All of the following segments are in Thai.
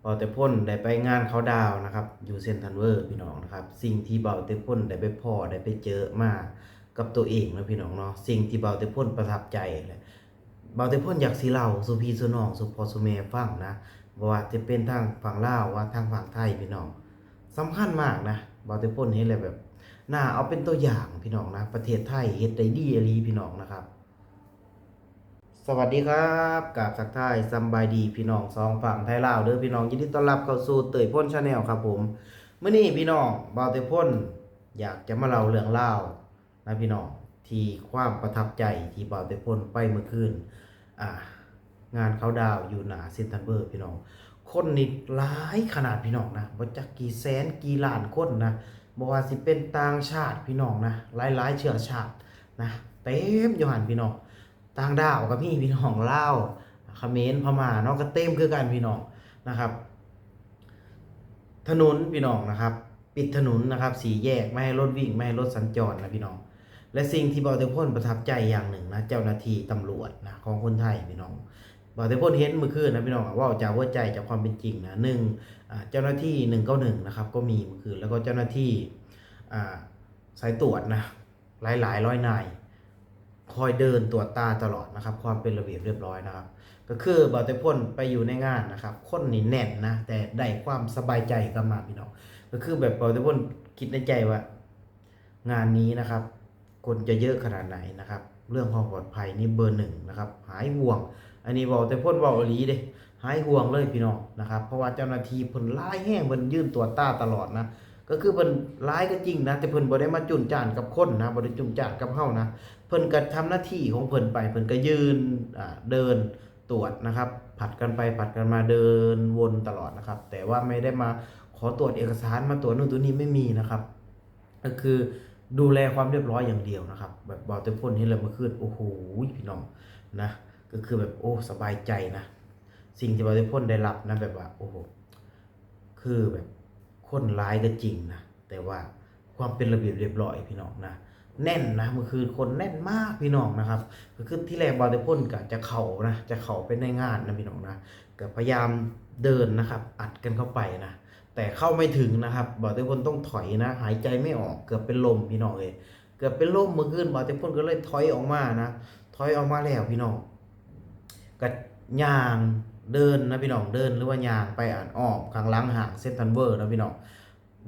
เบาแต่พ่นได้ไปงานเขาดาวนะครับ อยู่เซนทันเวอร์พี่น้องนะครับ สิ่งที่เบาแต่พ่นได้ไปพ่อได้ไปเจอมากับตัวเองนะพี่น้องเนาะสิ่งที่เบาแต่พ่นประทับใจเลยเบาแต่พ่นอยากสิเหล่าสู่พี่สู่น้องสู่พ่อสู่แม่ฟังนะบว่าจะเป็นทางฝั่งลาวว่าทางฝั่งไทยพี่น้องสำคัญมากนะเบาแต่พ่นเห็นเลยแบบน่าเอาเป็นตัวอย่างพี่น้องนะ ประเทศไทยเฮ็ดได้ดีอลีพี่น้องนะครับ สวัสดีครับกับสักทายสำบายดีพี่น้องสองฝั่งไทยลาวเด้อพี่น้องยินดีต้อนรับเข้าสู่เตยพ่นชาแนลครับผมเมื่อนี้พี่น้องเบาเตยพ่นอยากจะมาเล่าเรื่องเล่านะพี่น้องที่ความประทับใจที่เบาเตยพ่นไปเมื่อคืนอ่างานเขาดาวอยู่หนาเซนทันเบอร์พี่น้องคนนี่หลายขนาดพี่น้องนะบ่จักกี่แสนกี่ล้านคนนะบ่ว่าสิเป็นต่างชาติพี่น้องนะหลายๆเชื้อชาตินะเต็มอยู่หันพี่น้อง ต่างดาวกับพี่พี่น้องเลาวเขมรพม่าเนาะก็เต็มคือกันพี่น้องนะครับ ถนนพี่น้องนะครับ ปิดถนนนะครับ สีแยกไม่ให้รถวิ่งไม่ให้รถสัญจรนะพี่น้อง และสิ่งที่บอเตพ่นประทับใจอย่างหนึ่งนะเจ้าหน้าที่ตำรวจนะของคนไทยพี่น้องบอเตพ่นเห็นเมื่อคืนนะพี่น้องว่าจากหัวใจจากความเป็นจริงนะหนึ่งเจ้าหน้าที่หนึ่งเก้าหนึ่งนะครับ ก็มีเมื่อคืนแล้วก็เจ้าหน้าที่สายตรวจนะหลายหลายร้อยนาย คอยเดินตรวจตาตลอดนะครับ ความเป็นระเบียบเรียบร้อยนะครับ ก็คือบาเตพ่นไปอยู่ในงานนะครับ คนนี่แน่นนะแต่ได้ความสบายใจกลับมาพี่น้องก็คือแบบบาเตพ่นคิดในใจว่า งานนี้นะครับ คนจะเยอะขนาดไหนนะครับ เรื่องความปลอดภัยนี่เบอร์หนึ่งนะครับ หายห่วง อันนี้บอกแต่พ่นบอกอีหลีเด้หายห่วงเลยพี่น้องนะครับ เพราะว่าเจ้าหน้าที่เพิ่นร้ายแห้งเพิ่นยื่นตรวจตาตลอดนะ ก็คือเพิ่นร้ายก็จริงนะ แต่เพิ่นบ่ได้มาจุนจานกับคนนะบ่ได้จุนจานกับเฮานะ เพิ่นก็ทำหน้าที่ของเพิ่นไป เพิ่นก็ยืนอ่าเดินตรวจนะครับ ผัดกันไปผัดกันมาเดินวนตลอดนะครับ แต่ว่าไม่ได้มาขอตรวจเอกสารมาตรวจนู่นตัวนี้ไม่มีนะครับ ก็คือดูแลความเรียบร้อยอย่างเดียวนะครับ แบบบอลเต็มพ่นเห็นเลยเมื่อคืนโอ้โหพี่น้องนะ ก็คือแบบโอ้สบายใจนะ สิ่งที่บอลเต็มพ่นได้รับนะแบบว่าโอ้โหคือแบบ คนร้ายก็จริงนะแต่ว่าความเป็นระเบียบเรียบร้อยพี่น้องนะแน่นนะเมื่อคืนคนแน่นมากพี่น้องนะครับ ก็คือที่แรกบอลเตพ่นกับจะเข่านะจะเข่าไปในงานนะพี่น้องนะก็พยายามเดินนะครับ อัดกันเข้าไปนะแต่เข้าไม่ถึงนะครับบอลเตพ่นต้องถอยนะ หายใจไม่ออกเกือบเป็นลมพี่น้องเลยเกือบเป็นลมเมื่อคืนบอลเตพ่นก็เลยถอยออกมานะถอยออกมาแล้วพี่น้องก็ย่าง เดินนะพี่น้องเดินหรือว่ายางไปอ่านอ้อมข้างหลังห่างเซนทันเวอร์นะพี่น้อง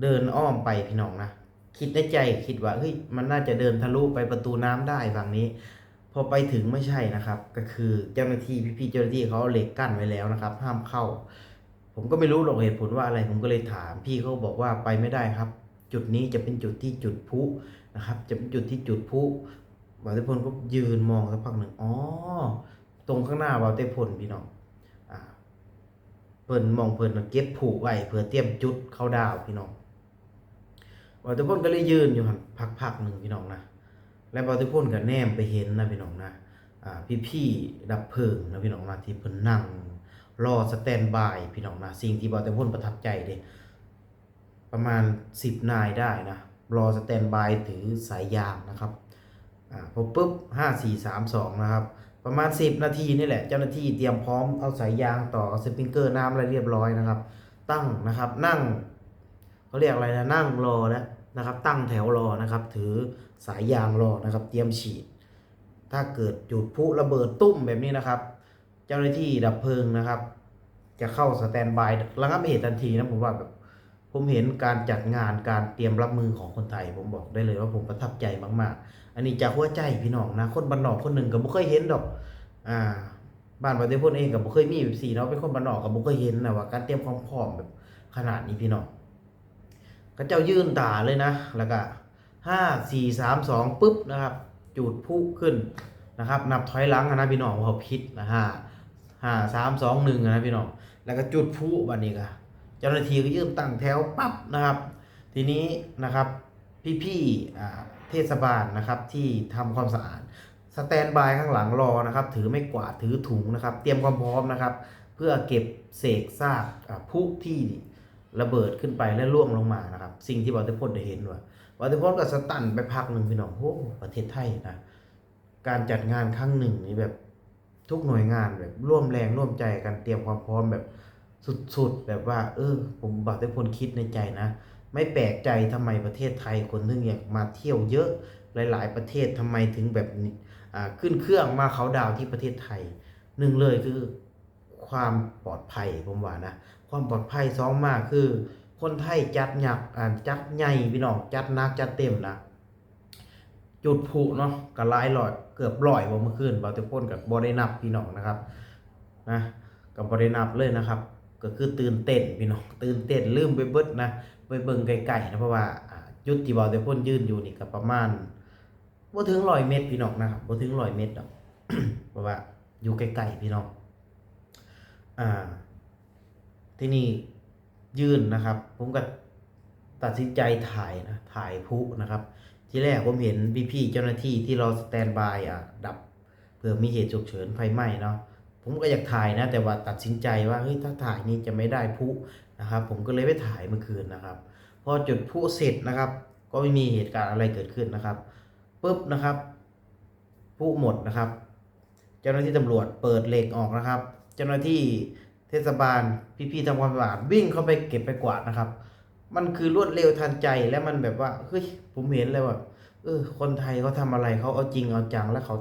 เดินอ้อมไปพี่น้องนะคิดในใจคิดว่าเฮ้ยมันน่าจะเดินทะลุไปประตูน้ำได้ฝั่งนี้ พอไปถึงไม่ใช่นะครับ ก็คือเจ้าหน้าที่พี่ๆเจ้าหน้าที่เขาเหล็กกั้นไว้แล้วนะครับ ห้ามเข้า ผมก็ไม่รู้หรอกเหตุผลว่าอะไรผมก็เลยถาม พี่เขาบอกว่าไปไม่ได้ครับ จุดนี้จะเป็นจุดที่จุดพุนะครับ จะเป็นจุดที่จุดพุบาวเตพลก็ยืนมองสักพักหนึ่งอ๋อตรงข้างหน้าบาวเตพลพี่น้อง พิ่นมองเพิ่นเก็บผูกไว้เพื่อเตรียมจุดเข้าดาวพี่น้องบอลตุพ่นก็เลยยืนอยู่หันพักๆหนึ่งพี่น้องนะและบอลตุพ่นก็แนมไปเห็นนะพี่น้องนะอ่าพี่ๆดับเพลิงนะพี่น้องนะที่เพิ่นนั่งรอสแตนบายพี่น้องนะสิ่งที่บอลตุพ่นประทับใจเด้ประมาณ 10 นายได้นะรอสแตนบายถือสายยางนะครับอ่าพอปุ๊บ 5 4 3 2 นะครับ ประมาณ 10 นาทีนี่แหละ เจ้าหน้าที่เตรียมพร้อมเอาสายยางต่อสปริงเกอร์น้ำอะไรเรียบร้อยนะครับ ตั้งนะครับนั่งเขาเรียกอะไรนะนั่งรอแล้วนะครับ ตั้งแถวรอนะครับ ถือสายยางรอนะครับ เตรียมฉีด ถ้าเกิดจุดพลุระเบิดตุ้มแบบนี้นะครับ เจ้าหน้าที่ดับเพลิงนะครับ จะเข้าสแตนบายระงับเหตุทันทีนะผมว่าแบบผมเห็นการจัดงานการเตรียมรับมือของคนไทย ผมบอกได้เลยว่าผมประทับใจมาก ๆ อันนี้จากหัวใจพี่น้องนะคนบ้านนอกคนหนึ่งก็บ่เคยเห็นดอก อ่า บ้านประเทศพนเองก็บ่เคยมีแบบสี่เนาะเป็นคนบ้านนอกก็บ่เคยเห็นนะว่าการเตรียมความพร้อมแบบขนาดนี้พี่น้องก็เจ้ายื่นตาเลยนะ แล้วก็ห้าสี่สามสองปุ๊บนะครับจุดพุขึ้นนะครับ นับถอยหลังนะพี่น้องว่าพิษนะฮะห้าสามสองหนึ่งนะพี่น้องแล้วก็จุดพุบันนี้ก็เจ้าหน้าที่ก็ยื่นตั้งแถวปั๊บนะครับ ทีนี้นะครับ พี่ๆเทศบาลนะครับที่ทำความสะอาดสแตนบายข้างหลังรอนะครับ ถือไม่กวาดถือถุงนะครับ เตรียมความพร้อมนะครับ เพื่อเก็บเศษซากอ่าพลุที่ระเบิดขึ้นไปและล่วงลงมานะครับ สิ่งที่บอลเตพลได้เห็นว่าบอลเตพลก็สตันไปพักหนึ่งพี่น้องโอ้ประเทศไทยนะการจัดงานครั้งหนึ่งนี่แบบทุกหน่วยงานแบบร่วมแรงร่วมใจกันเตรียมความพร้อมแบบสุดๆ แบบว่า เออ ผมบอกแต่พลคิดในใจนะ ไม่แปลกใจทำไมประเทศไทยคนถึงอยากมาเที่ยวเยอะหลาย ๆ ประเทศทำไมถึงแบบอ่าขึ้นเครื่องมาเขาดาวที่ประเทศไทยหนึ่งเลยคือความปลอดภัยผมว่านะความปลอดภัยสองมากคือ คนไทยจัดหยักจัดใหญ่พี่น้องจัดหนักจัดเต็มนะจุดพลุเนาะก็หลายร้อยเกือบร้อยบ่เมื่อคืนบาวแต่พ่นกับบ่ได้นับพี่น้องนะครับนะกับบ่ได้นับเลยนะครับ ก็คือตื่นเต้นพี่น้องตื่นเต้นลืมไปเบิดนะ ไปเบิ่งไกลๆนะเพราะว่าอ่าจุดที่บ่าวแต่พ่นยืนอยู่นี่ก็ประมาณบ่ถึง100เมตรพี่น้องนะครับบ่ถึง100เมตรดอกเพราะว่าอยู่ไกลๆพี่น้องอ่า ที่นี่ยืนนะครับ ผมก็ตัดสินใจถ่ายนะถ่ายพลุนะครับ ที่แรกผมเห็นพี่ๆเจ้าหน้าที่ที่รอสแตนบายอะดับเผื่อมีเหตุฉุกเฉินไฟไหม้เนาะผมก็อยากถ่ายนะ แต่ว่าตัดสินใจว่าเฮ้ยถ้าถ่ายนี่จะไม่ได้พลุ นะครับ ผมก็เลยไปถ่ายเมื่อคืนนะครับ พอจุดพลุเสร็จนะครับ ก็ไม่มีเหตุการณ์อะไรเกิดขึ้นนะครับปุ๊บนะครับพลุหมดนะครับ เจ้าหน้าที่ตำรวจเปิดเหล็กออกนะครับ เจ้าหน้าที่เทศบาลพี่ๆทำความสะอาดวิ่งเข้าไปเก็บไปกวาดนะครับ มันคือรวดเร็วทันใจและมันแบบว่าเฮ้ยผมเห็นเลยว่าเออคนไทยเขาทำอะไรเขาเอาจริงเอาจังแล้วเขา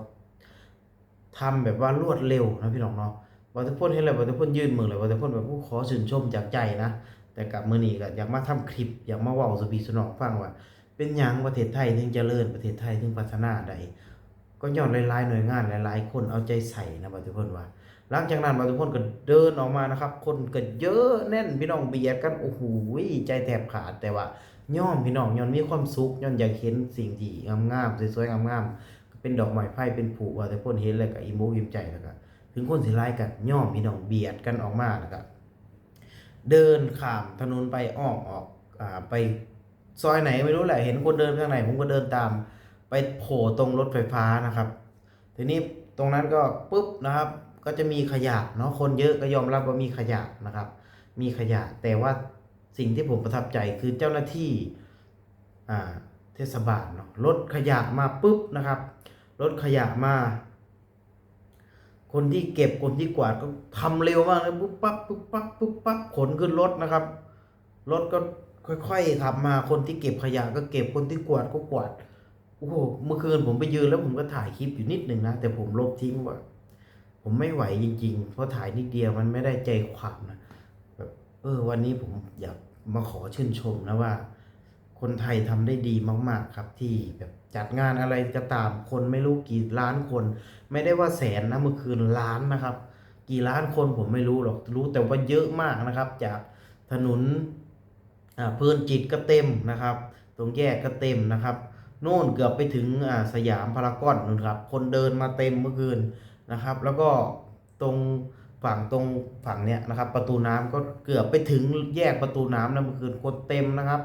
ทำแบบว่ารวดเร็วนะพี่น้องเนาะ วัตถุพจน์ให้เลยวัตถุพจน์ยื่นมือเลยวัตถุพจน์แบบผู้ขอชื่นชมจากใจนะแต่กับมือนี้ก็อยากมาทำคลิปอยากมาเว้าสุบีสนองฟังว่า เป็นยังประเทศไทยถึงเจริญประเทศไทยถึงพัฒนาได้ก็ย้อนหลายๆหน่วยงานหลายๆ คนเอาใจใส่นะวัตถุพจน์ว่า หลังจากนั้นวัตถุพจน์ก็เดินออกมานะครับ คนก็เยอะแน่นพี่น้องเบียดกันโอ้โหใจแทบขาดแต่ว่าย่อมพี่น้องย้อนมีความสุขย้อนอยากเห็นสิ่งที่งามๆสวยๆงามๆเป็นดอกไม้ไผ่เป็นผูว่าแต่นเห็นแล้วก็อิ่มอกอิ่มใจแล้วก็ ถึงคนสิร้ายกันย่อมพี่น้องเบียดกันออกมาแล้วก็เดินข้ามถนนไปอ้อมออกอ่าไปซอยไหนไม่รู้แหละเห็นคนเดินทางไหนผมก็เดินตาม ไปโผล่ตรงรถไฟฟ้านะครับ ทีนี้ตรงนั้นก็ปุ๊บนะครับ ก็จะมีขยะเนาะคนเยอะก็ยอมรับว่ามีขยะนะครับ มีขยะแต่ว่าสิ่งที่ผมประทับใจคือเจ้าหน้าที่อ่าเทศบาลเนาะรถขยะมาปุ๊บนะครับรถขยะมา คนที่เก็บคนที่กวาดก็ทำเร็วมากเลยปุ๊บปั๊บปุ๊บปั๊บปุ๊บปั๊บขนขึ้นรถนะครับ รถก็ค่อยๆขับมาคนที่เก็บขยะก็เก็บคนที่กวาดก็กวาดโอ้โหเมื่อคืนผมไปยืนแล้วผมก็ถ่ายคลิปอยู่นิดหนึ่งนะแต่ผมลบทิ้งว่า ผมไม่ไหวจริง ๆ เพราะถ่ายนิดเดียวมันไม่ได้ใจความนะแบบเออวันนี้ผมอยากมาขอชื่นชมนะว่า คนไทยทำได้ดีมาก ๆ ครับที่แบบจัดงานอะไรก็ตามคนไม่รู้กี่ล้านคน ไม่ได้ว่าแสนนะเมื่อคืนล้านนะครับ กี่ล้านคนผมไม่รู้หรอกรู้แต่ว่าเยอะมากนะครับ จากถนนอ่าเพลินจิตก็เต็มนะครับ ตรงแยกก็เต็มนะครับโน่นเกือบไปถึงอ่าสยามพารากอนนู่นครับ คนเดินมาเต็มเมื่อคืนนะครับ แล้วก็ตรงฝั่งตรงฝั่งเนี้ยนะครับ ประตูน้ำก็เกือบไปถึงแยกประตูน้ำนะเมื่อคืนคนเต็มนะครับ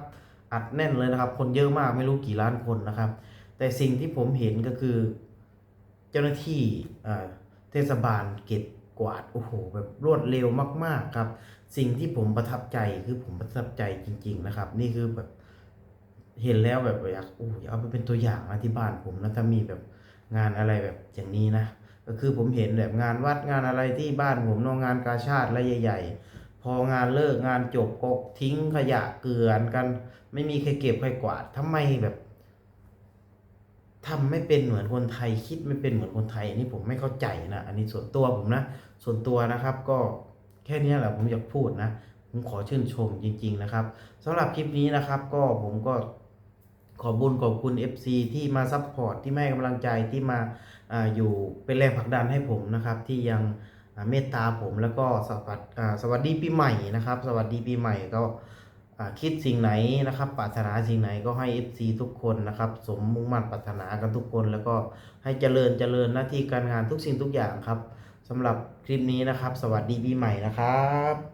อัดแน่นเลยนะครับ คนเยอะมากไม่รู้กี่ล้านคนนะครับ แต่สิ่งที่ผมเห็นก็คือ เจ้าหน้าที่เทศบาลเก็บกวาดโอ้โหแบบรวดเร็วมาก ๆครับ สิ่งที่ผมประทับใจคือผมประทับใจจริง ๆ นะครับ นี่คือแบบเห็นแล้วแบบอยากโอ้อยากเอาไปเป็นตัวอย่างนะที่บ้านผมนะถ้ามีแบบงานอะไรแบบอย่างนี้นะก็คือผมเห็นแบบงานวัดงานอะไรที่บ้านผมนอะงานกาชาติอะไรใหญ่ ๆ พองานเลิกงานจบก็ทิ้งขยะเกลื่อนกัน ไม่มีใครเก็บใครกวาดทำไมแบบทำไม่เป็นเหมือนคนไทยคิดไม่เป็นเหมือนคนไทยอันนี้ผมไม่เข้าใจนะอันนี้ส่วนตัวผมนะ ส่วนตัวนะครับก็แค่นี้แหละผมอยากพูดนะ ผมขอชื่นชมจริง ๆ นะครับสำหรับคลิปนี้นะครับ ก็ผมก็ขอบุญขอบคุณ FC ที่มาซัพพอร์ตที่มาให้กำลังใจที่มาอาอยู่เป็นแรงผลักดันให้ผมนะครับ ที่ยังเมตตาผมแล้วก็สวัสดีปีใหม่นะครับ สวัสดีปีใหม่ก็ คิดสิ่งไหนนะครับปรารถนาสิ่งไหนก็ให้ FC ทุกคนนะครับ สมมุ่งมั่นปรารถนากันทุกคน แล้วก็ให้เจริญเจริญหน้าที่การงานทุกสิ่งทุกอย่างครับสำหรับคลิปนี้นะครับ สวัสดีปีใหม่นะครับ